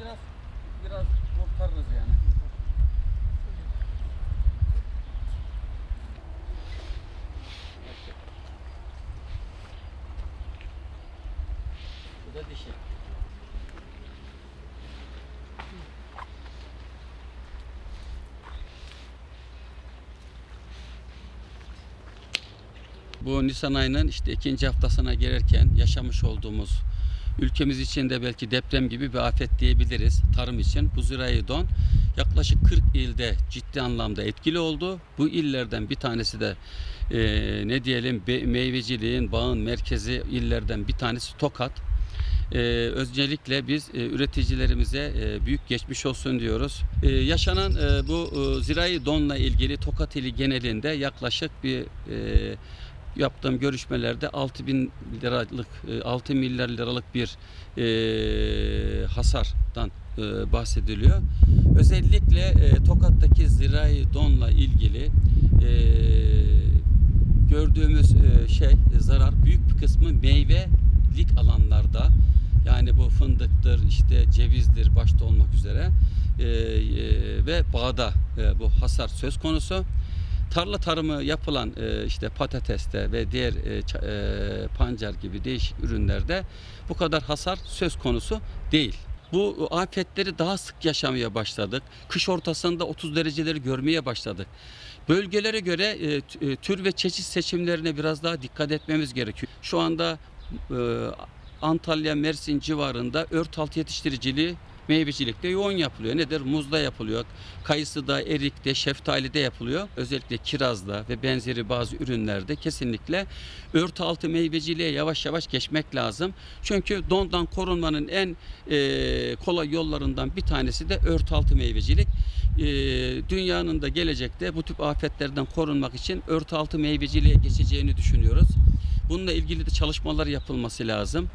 biraz biraz kurtarırız yani. Bu da dişi. Bu Nisan ayının işte ikinci haftasına girerken yaşamış olduğumuz ülkemiz için de belki deprem gibi bir afet diyebiliriz tarım için. Bu zirai don yaklaşık 40 ilde ciddi anlamda etkili oldu. Bu illerden bir tanesi de eee, ne diyelim meyveciliğin bağın merkezi illerden bir tanesi Tokat. Ee, özellikle biz e, üreticilerimize e, büyük geçmiş olsun diyoruz. Ee, yaşanan e, bu e, zirai donla ilgili Tokat ili genelinde yaklaşık bir e, yaptığım görüşmelerde 6 bin liralık, e, 6 milyar liralık bir e, hasardan e, bahsediliyor. Özellikle e, Tokat'taki zirai donla ilgili e, gördüğümüz e, şey e, zarar büyük bir kısmı meyvelik alanlarda yani bu fındıktır işte cevizdir başta olmak üzere e, e, ve bağda e, bu hasar söz konusu. Tarla tarımı yapılan e, işte patateste ve diğer e, e, pancar gibi değişik ürünlerde bu kadar hasar söz konusu değil. Bu afetleri daha sık yaşamaya başladık. Kış ortasında 30 dereceleri görmeye başladık. Bölgelere göre e, e, tür ve çeşit seçimlerine biraz daha dikkat etmemiz gerekiyor. Şu anda e, Antalya, Mersin civarında ört altı yetiştiriciliği meyvecilikte yoğun yapılıyor. Nedir? Muzda yapılıyor. Kayısıda, erikte, şeftalide yapılıyor. Özellikle kirazda ve benzeri bazı ürünlerde kesinlikle örtü altı meyveciliğe yavaş yavaş geçmek lazım. Çünkü dondan korunmanın en e, kolay yollarından bir tanesi de örtü altı meyvecilik. E, dünyanın da gelecekte bu tip afetlerden korunmak için örtü altı meyveciliğe geçeceğini düşünüyoruz. Bununla ilgili de çalışmalar yapılması lazım.